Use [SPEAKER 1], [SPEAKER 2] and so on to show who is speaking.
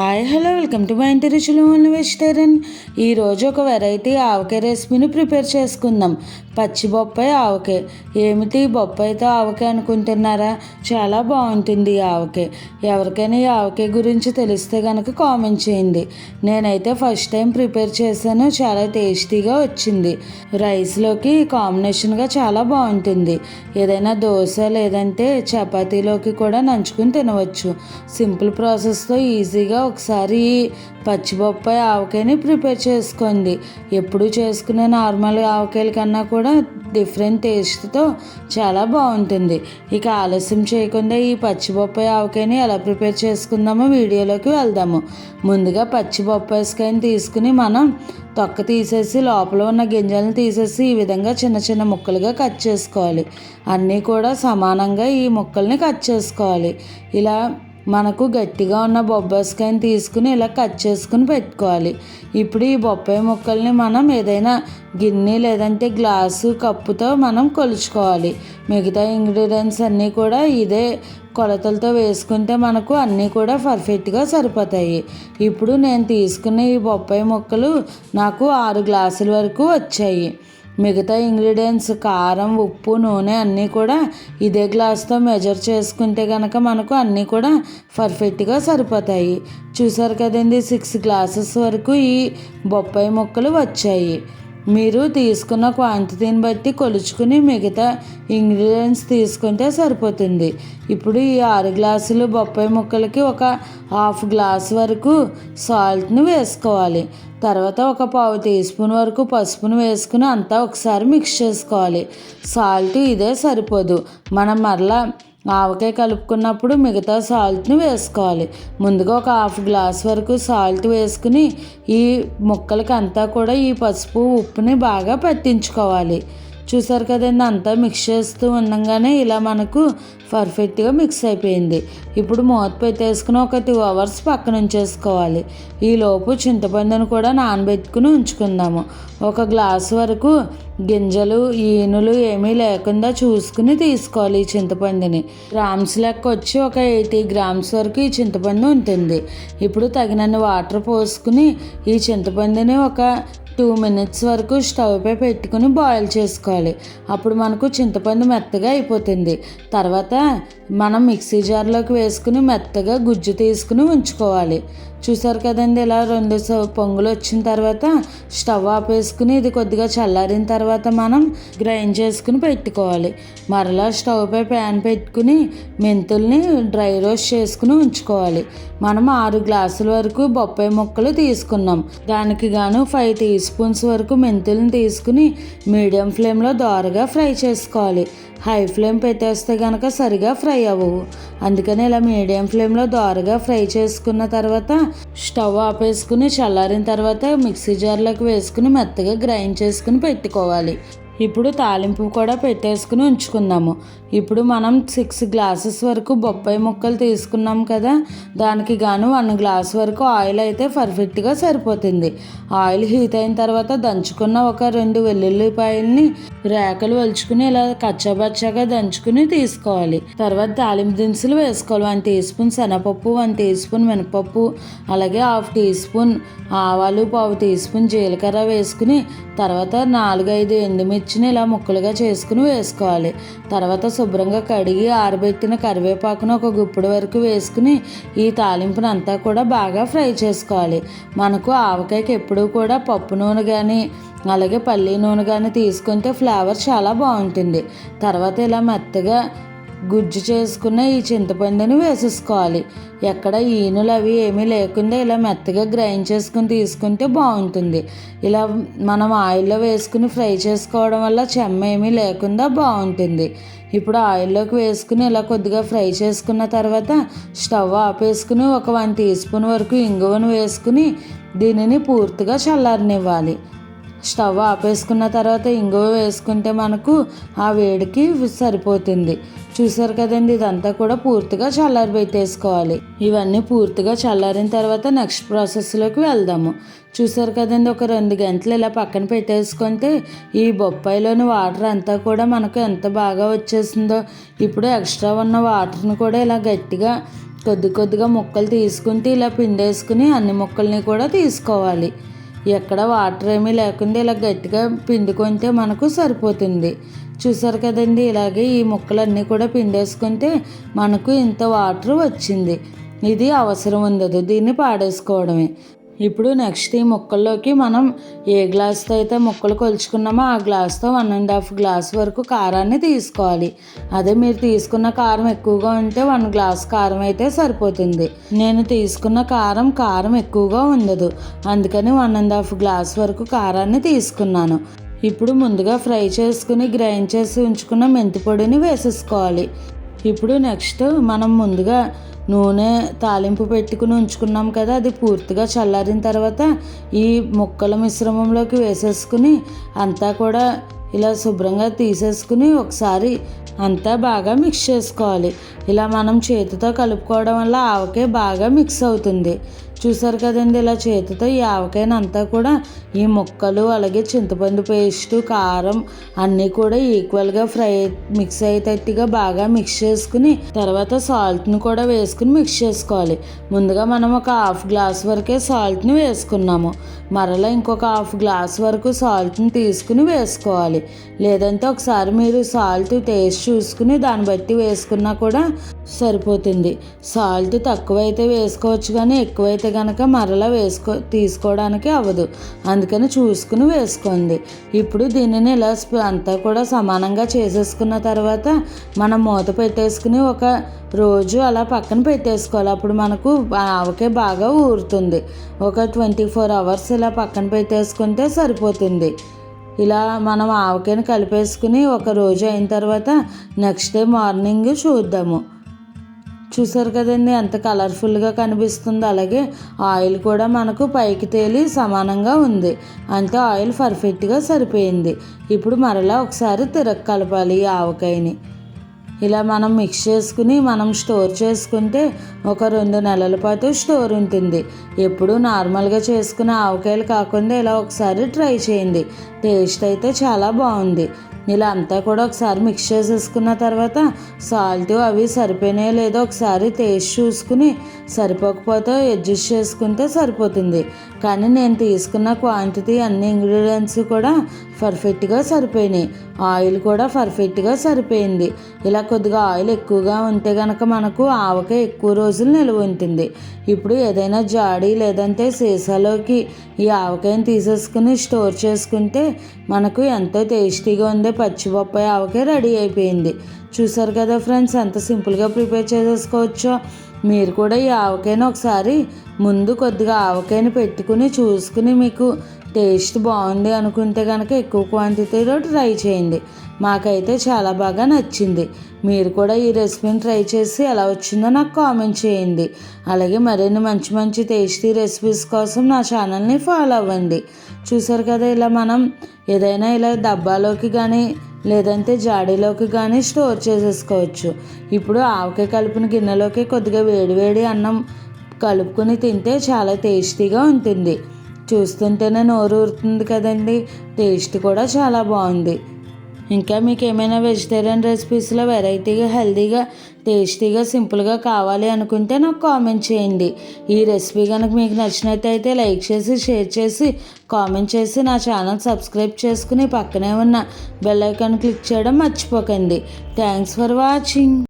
[SPEAKER 1] Hi hello welcome to my ఇంటి రుచులు vegetarian ఈరోజు ఒక వెరైటీ ఆవకాయ రెసిపీని ప్రిపేర్ చేసుకుందాం. పచ్చి బొప్పాయి ఆవకే ఏమిటి బొప్పాయితో ఆవకే అనుకుంటున్నారా? చాలా బాగుంటుంది ఈ ఆవకే ఎవరికైనా ఈ ఆవకే గురించి తెలిస్తే కనుక కామెంట్ చేయండి. నేనైతే ఫస్ట్ టైం ప్రిపేర్ చేశాను. చాలా టేస్టీగా వచ్చింది. రైస్లోకి కాంబినేషన్గా చాలా బాగుంటుంది. ఏదైనా దోశ లేదంటే చపాతీలోకి కూడా నంచుకుని తినవచ్చు. సింపుల్ ప్రాసెస్తో ఈజీగా ఒకసారి పచ్చి బొప్పాయి ఆవకాయని ప్రిపేర్ చేసుకోండి. ఎప్పుడు చేసుకునే నార్మల్ ఆవకాయల కన్నా కూడా డిఫరెంట్ టేస్ట్తో చాలా బాగుంటుంది. ఇక ఆలస్యం చేయకుండా ఈ పచ్చి బొప్పాయి ఆవకాయని ఎలా ప్రిపేర్ చేసుకుందామో వీడియోలోకి వెళ్దాము. ముందుగా పచ్చిబొప్పాయికాయని తీసుకుని మనం తొక్క తీసేసి లోపల ఉన్న గింజలను తీసేసి ఈ విధంగా చిన్న చిన్న ముక్కలుగా కట్ చేసుకోవాలి. అన్నీ కూడా సమానంగా ఈ ముక్కల్ని కట్ చేసుకోవాలి. ఇలా మనకు గట్టిగా ఉన్న బొబ్బాయికాయని తీసుకుని ఇలా కట్ చేసుకుని పెట్టుకోవాలి. ఇప్పుడు ఈ బొప్పాయి ముక్కల్ని మనం ఏదైనా గిన్నె లేదంటే గ్లాసు కప్పుతో మనం కొలుచుకోవాలి. మిగతా ఇంగ్రీడియంట్స్ అన్నీ కూడా ఇదే కొలతలతో వేసుకుంటే మనకు అన్నీ కూడా పర్ఫెక్ట్గా సరిపోతాయి. ఇప్పుడు నేను తీసుకున్న ఈ బొప్పాయి ముక్కలు నాకు ఆరు గ్లాసుల వరకు వచ్చాయి. మిగతా ఇంగ్రీడియంట్స్ కారం ఉప్పు నూనె అన్నీ కూడా ఇదే గ్లాస్తో మెజర్ చేసుకుంటే కనుక మనకు అన్నీ కూడా పర్ఫెక్ట్గా సరిపోతాయి. చూసారు కదండి సిక్స్ గ్లాసెస్ వరకు ఈ బొప్పాయి ముక్కలు వచ్చాయి. మీరు తీసుకున్న క్వాంటిటీని బట్టి కొలుచుకుని మిగతా ఇంగ్రీడియంట్స్ తీసుకుంటే సరిపోతుంది. ఇప్పుడు ఈ ఆరు గ్లాసులు బొప్పాయి ముక్కలకి ఒక హాఫ్ గ్లాస్ వరకు సాల్ట్ని వేసుకోవాలి. తర్వాత ఒక పావు టీ స్పూన్ వరకు పసుపును వేసుకుని అంతా ఒకసారి మిక్స్ చేసుకోవాలి. సాల్ట్ ఇదే సరిపోదు. మనం మరలా ఆవకాయ కలుపుకున్నప్పుడు మిగతా సాల్ట్ని వేసుకోవాలి. ముందుగా ఒక హాఫ్ గ్లాస్ వరకు సాల్ట్ వేసుకుని ఈ ముక్కలకి అంతా కూడా ఈ పసుపు ఉప్పుని బాగా పట్టించుకోవాలి. చూసారు కదండి అంతా మిక్స్ చేస్తూ ఉండగానే ఇలా మనకు పర్ఫెక్ట్గా మిక్స్ అయిపోయింది. ఇప్పుడు మూత పెట్టేసుకుని ఒక టూ అవర్స్ పక్కన ఉంచేసుకోవాలి. ఈలోపు చింతపండును కూడా నానబెట్టుకుని ఉంచుకుందాము. ఒక గ్లాస్ వరకు గింజలు ఈనులు ఏమీ లేకుండా చూసుకుని తీసుకోవాలి ఈ చింతపండుని. గ్రామ్స్ లెక్క వచ్చి ఒక ఎయిటీ గ్రామ్స్ వరకు ఈ చింతపండు ఉంటుంది. ఇప్పుడు తగినన్ని వాటర్ పోసుకుని ఈ చింతపండుని ఒక టూ మినిట్స్ వరకు స్టవ్పై పెట్టుకుని బాయిల్ చేసుకోవాలి. అప్పుడు మనకు చింతపండు మెత్తగా అయిపోతుంది. తర్వాత మనం మిక్సీ జార్లోకి వేసుకుని మెత్తగా గుజ్జు తీసుకుని ఉంచుకోవాలి. చూసారు కదండి ఇలా రెండు పొంగులు వచ్చిన తర్వాత స్టవ్ ఆపేసుకుని ఇది కొద్దిగా చల్లారిన తర్వాత మనం గ్రైండ్ చేసుకుని పెట్టుకోవాలి. మరలా స్టవ్ పై ప్యాన్ పెట్టుకుని మెంతుల్ని డ్రై రోస్ట్ చేసుకుని ఉంచుకోవాలి. మనం ఆరు గ్లాసుల వరకు బొప్పాయి ముక్కలు తీసుకున్నాం. దానికి గాను ఫైవ్ టీ స్పూన్స్ వరకు మెంతులను తీసుకుని మీడియం ఫ్లేమ్లో దోరగా ఫ్రై చేసుకోవాలి. హై ఫ్లేమ్ పెట్టేస్తే కనుక సరిగా ఫ్రై అవ్వవు. అందుకని ఇలా మీడియం ఫ్లేమ్లో దోరగా ఫ్రై చేసుకున్న తర్వాత స్టవ్ ఆపేసుకుని చల్లారిన తర్వాత మిక్సీ జార్లోకి వేసుకుని మెత్తగా గ్రైండ్ చేసుకుని పెట్టుకోవాలి. ఇప్పుడు తాలింపు కూడా పెట్టేసుకుని ఉంచుకుందాము. ఇప్పుడు మనం సిక్స్ గ్లాసెస్ వరకు బొప్పాయి ముక్కలు తీసుకున్నాం కదా దానికి గాను వన్ గ్లాస్ వరకు ఆయిల్ అయితే పర్ఫెక్ట్గా సరిపోతుంది. ఆయిల్ హీట్ అయిన తర్వాత దంచుకున్న ఒక రెండు వెల్లుల్లిపాయల్ని రేకలు వలుచుకుని ఇలా కచ్చాబచ్చాగా దంచుకుని తీసుకోవాలి. తర్వాత తాలింపు దినుసులు వేసుకోవాలి. వన్ టీ స్పూన్ శనగపప్పు వన్ టీ స్పూన్ మినపప్పు అలాగే హాఫ్ టీ స్పూన్ ఆవాలు పావు టీ స్పూన్ జీలకర్ర వేసుకుని తర్వాత నాలుగైదు ఎండుమిర్చిని ఇలా ముక్కలుగా చేసుకుని వేసుకోవాలి. తర్వాత శుభ్రంగా కడిగి ఆరబెట్టిన కరివేపాకును ఒక గుప్పుడు వరకు వేసుకుని ఈ తాలింపును అంతా కూడా బాగా ఫ్రై చేసుకోవాలి. మనకు ఆవకాయకి ఎప్పుడూ కూడా పప్పు నూనె కానీ అలాగే పల్లి నూనె కానీ తీసుకుంటే ఫ్లేవర్ చాలా బాగుంటుంది. తర్వాత ఇలా మెత్తగా గుజ్జు చేసుకున్న ఈ చింతపండుని వేసేసుకోవాలి. ఎక్కడ ఈనులు అవి ఏమీ లేకుండా ఇలా మెత్తగా గ్రైండ్ చేసుకుని తీసుకుంటే బాగుంటుంది. ఇలా మనం ఆయిల్లో వేసుకుని ఫ్రై చేసుకోవడం వల్ల చెమ్మ ఏమీ లేకుండా బాగుంటుంది. ఇప్పుడు ఆయిల్లోకి వేసుకుని ఇలా కొద్దిగా ఫ్రై చేసుకున్న తర్వాత స్టవ్ ఆపేసుకుని ఒక వన్ టీ స్పూన్ వరకు ఇంగువను వేసుకుని దీనిని పూర్తిగా చల్లారనివ్వాలి. స్టవ్ ఆపేసుకున్న తర్వాత ఇంగువ వేసుకుంటే మనకు ఆ వేడికి సరిపోతుంది. చూసారు కదండి ఇదంతా కూడా పూర్తిగా చల్లారి పెట్టేసుకోవాలి. ఇవన్నీ పూర్తిగా చల్లారిన తర్వాత నెక్స్ట్ ప్రాసెస్లోకి వెళ్దాము. చూసారు కదండి ఒక రెండు గంటలు ఇలా పక్కన పెట్టేసుకుంటే ఈ బొప్పాయిలోని వాటర్ అంతా కూడా మనకు ఎంత బాగా వచ్చేసిందో ఇప్పుడు ఎక్స్ట్రా ఉన్న వాటర్ని కూడా ఇలా గట్టిగా కొద్ది కొద్దిగా ముక్కలు తీసుకుంటే ఇలా పిండేసుకుని అన్ని ముక్కల్ని కూడా తీసుకోవాలి. ఎక్కడ వాటర్ ఏమీ లేకుండా ఇలా గట్టిగా పిండుకుంటే మనకు సరిపోతుంది. చూసారు కదండి ఇలాగే ఈ ముక్కలన్నీ కూడా పిండేసుకుంటే మనకు ఇంత వాటర్ వచ్చింది. ఇది అవసరం ఉండదు దీన్ని పాడేసుకోవడమే. ఇప్పుడు నెక్స్ట్ ఈ ముక్కల్లోకి మనం ఏ గ్లాస్తో అయితే ముక్కలు కొలుచుకున్నామో ఆ గ్లాస్తో వన్ అండ్ హాఫ్ గ్లాస్ వరకు కారాన్ని తీసుకోవాలి. అదే మీరు తీసుకున్న కారం ఎక్కువగా ఉంటే వన్ గ్లాస్ కారం అయితే సరిపోతుంది. నేను తీసుకున్న కారం కారం ఎక్కువగా ఉండదు. అందుకని వన్ అండ్ హాఫ్ గ్లాస్ వరకు కారాన్ని తీసుకున్నాను. ఇప్పుడు ముందుగా ఫ్రై చేసుకుని గ్రైండ్ చేసి ఉంచుకున్న మెంతిపొడిని వేసేసుకోవాలి. ఇప్పుడు నెక్స్ట్ మనం ముందుగా నూనె తాలింపు పెట్టుకుని ఉంచుకున్నాం కదా అది పూర్తిగా చల్లారిన తర్వాత ఈ ముక్కల మిశ్రమంలోకి వేసేసుకుని అంతా కూడా ఇలా శుభ్రంగా తీసేసుకుని ఒకసారి అంతా బాగా మిక్స్ చేసుకోవాలి. ఇలా మనం చేతితో కలుపుకోవడం వల్ల ఆవకే బాగా మిక్స్ అవుతుంది. చూసారు కదండి ఇలా చేతితో ఈ అంతా కూడా ఈ ముక్కలు అలాగే చింతపండు పేస్టు కారం అన్నీ కూడా ఈక్వల్గా ఫ్రై మిక్స్ అయ్యేటట్టుగా బాగా మిక్స్ చేసుకుని తర్వాత సాల్ట్ని కూడా వేసుకుని మిక్స్ చేసుకోవాలి. ముందుగా మనం ఒక హాఫ్ గ్లాస్ వరకే సాల్ట్ని వేసుకున్నాము. మరలా ఇంకొక హాఫ్ గ్లాస్ వరకు సాల్ట్ని తీసుకుని వేసుకోవాలి. లేదంటే ఒకసారి మీరు సాల్ట్ టేస్ట్ చూసుకుని దాన్ని బట్టి వేసుకున్నా కూడా సరిపోతుంది. సాల్ట్ తక్కువైతే వేసుకోవచ్చు కానీ ఎక్కువైతే కనుక మరలా వేసుకో తీసుకోవడానికి అవ్వదు. అందుకని చూసుకుని వేసుకోండి. ఇప్పుడు దీనిని ఇలా అంతా కూడా సమానంగా చేసేసుకున్న తర్వాత మనం మూత పెట్టేసుకుని ఒక రోజు అలా పక్కన పెట్టేసుకోవాలి. అప్పుడు మనకు ఆవకే బాగా ఊరుతుంది. ఒక ట్వంటీ ఫోర్ అవర్స్ ఇలా పక్కన పెట్టేసుకుంటే సరిపోతుంది. ఇలా మనం ఆవకేని కలిపేసుకుని ఒక రోజు అయిన తర్వాత నెక్స్ట్ డే మార్నింగ్ చూద్దాము. చూసారు కదండి ఎంత కలర్ఫుల్గా కనిపిస్తుంది. అలాగే ఆయిల్ కూడా మనకు పైకి తేలి సమానంగా ఉంది. అంటే ఆయిల్ పర్ఫెక్ట్గా సరిపోయింది. ఇప్పుడు మరలా ఒకసారి తిరగ కలపాలి ఈ ఆవకాయని. ఇలా మనం మిక్స్ చేసుకుని మనం స్టోర్ చేసుకుంటే ఒక రెండు నెలల పాటు స్టోర్ ఉంటుంది. ఎప్పుడు నార్మల్గా చేసుకునే ఆవకాయలు కాకుండా ఇలా ఒకసారి ట్రై చేయండి. టేస్ట్ అయితే చాలా బాగుంది. ఇలా అంతా కూడా ఒకసారి మిక్స్ చేసేసుకున్న తర్వాత సాల్ట్ అవి సరిపోయినాయో లేదో ఒకసారి టేస్ట్ చూసుకుని సరిపోకపోతే అడ్జస్ట్ చేసుకుంటే సరిపోతుంది. కానీ నేను తీసుకున్న క్వాంటిటీ అన్ని ఇంగ్రీడియంట్స్ కూడా పర్ఫెక్ట్గా సరిపోయినాయి. ఆయిల్ కూడా పర్ఫెక్ట్గా సరిపోయింది. ఇలా కొద్దిగా ఆయిల్ ఎక్కువగా ఉంటే కనుక మనకు ఆవకాయ ఎక్కువ రోజులు నిల్వ ఉంటుంది. ఇప్పుడు ఏదైనా జాడీ లేదంటే సీసాలోకి ఈ ఆవకాయని తీసేసుకుని స్టోర్ చేసుకుంటే మనకు ఎంతో టేస్టీగా ఉండే పచ్చిబొప్పాయి ఆవకాయ రెడీ అయిపోయింది. చూసారు కదా ఫ్రెండ్స్ ఎంత సింపుల్గా ప్రిపేర్ చేసేసుకోవచ్చో. మీరు కూడా ఈ ఆవకాయను ఒకసారి ముందు కొద్దిగా ఆవకాయని పెట్టుకుని చూసుకుని మీకు టేస్ట్ బాగుంది అనుకుంటే కనుక ఎక్కువ క్వాంటిటీలో ట్రై చేయండి. మాకైతే చాలా బాగా నచ్చింది. మీరు కూడా ఈ రెసిపీని ట్రై చేసి ఎలా వచ్చిందో నాకు కామెంట్ చేయండి. అలాగే మరిన్ని మంచి మంచి టేస్టీ రెసిపీస్ కోసం నా ఛానల్ని ఫాలో అవ్వండి. చూసారు కదా ఇలా మనం ఏదైనా ఇలా డబ్బాలోకి కానీ లేదంటే జాడీలోకి కానీ స్టోర్ చేసేసుకోవచ్చు. ఇప్పుడు ఆవకాయ కలిపిన గిన్నెలోకి కొద్దిగా వేడివేడి అన్నం కలుపుకొని తింటే చాలా టేస్టీగా ఉంటుంది. చూస్తుంటేనే నోరు ఊరుతుంది కదండి. టేస్ట్ కూడా చాలా బాగుంది. ఇంకా మీకు ఏమైనా వెజిటేరియన్ రెసిపీస్లో వెరైటీగా హెల్తీగా టేస్టీగా సింపుల్గా కావాలి అనుకుంటే నాకు కామెంట్ చేయండి. ఈ రెసిపీ కనుక మీకు నచ్చినట్టయితే లైక్ చేసి షేర్ చేసి కామెంట్ చేసి నా ఛానల్ సబ్స్క్రైబ్ చేసుకుని పక్కనే ఉన్న బెల్ ఐకాన్ క్లిక్ చేయడం మర్చిపోకండి. Thanks for watching.